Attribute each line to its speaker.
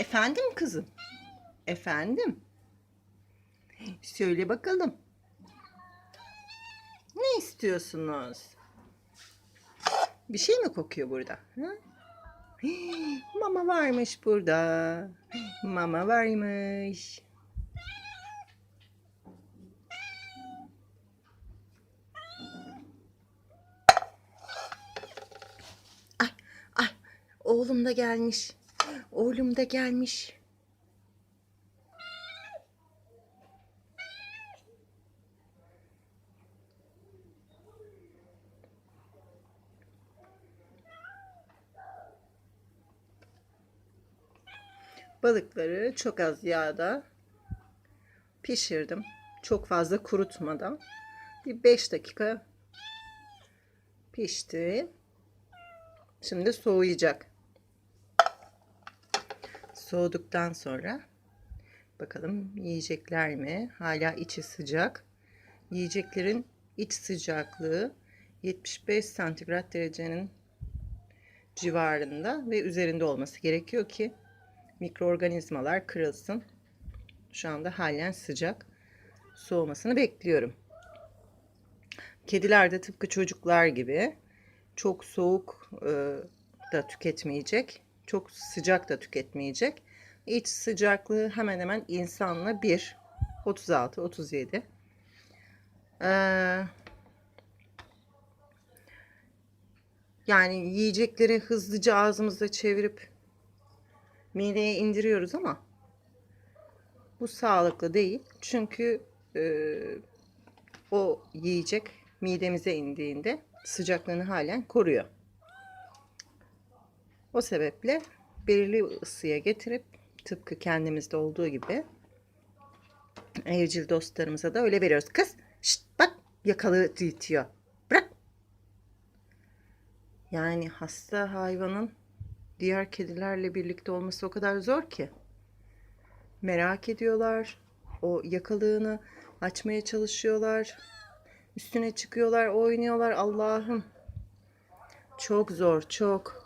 Speaker 1: Efendim kızım? Efendim? Söyle bakalım. Ne istiyorsunuz? Bir şey mi kokuyor burada? Ha? Mama varmış burada. Mama varmış. Ay, ay, oğlum da gelmiş. Oğlum da gelmiş. Balıkları çok az yağda pişirdim. Çok fazla kurutmadan. Bir 5 dakika pişti. Şimdi soğuyacak. Soğuduktan sonra bakalım yiyecekler mi? Hala içi sıcak. Yiyeceklerin iç sıcaklığı 75 santigrat derecenin civarında ve üzerinde olması gerekiyor ki mikroorganizmalar kırılsın. Şu anda halen sıcak. Soğumasını bekliyorum. Kediler de tıpkı çocuklar gibi çok soğuk e, da tüketmeyecek, çok sıcak da tüketmeyecek. İç sıcaklığı hemen hemen insanla 1, 36, 37. Ee, yani yiyecekleri hızlıca ağzımızda çevirip mideye indiriyoruz ama bu sağlıklı değil. Çünkü e, o yiyecek midemize indiğinde sıcaklığını halen koruyor. O sebeple belirli ısıya getirip tıpkı kendimizde olduğu gibi evcil dostlarımıza da öyle veriyoruz. Kız şşt bak yakalı itiyor. Bırak. Yani hasta hayvanın diğer kedilerle birlikte olması o kadar zor ki. Merak ediyorlar. O yakalığını açmaya çalışıyorlar. Üstüne çıkıyorlar, oynuyorlar. Allah'ım. Çok zor, çok.